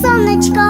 сонечко.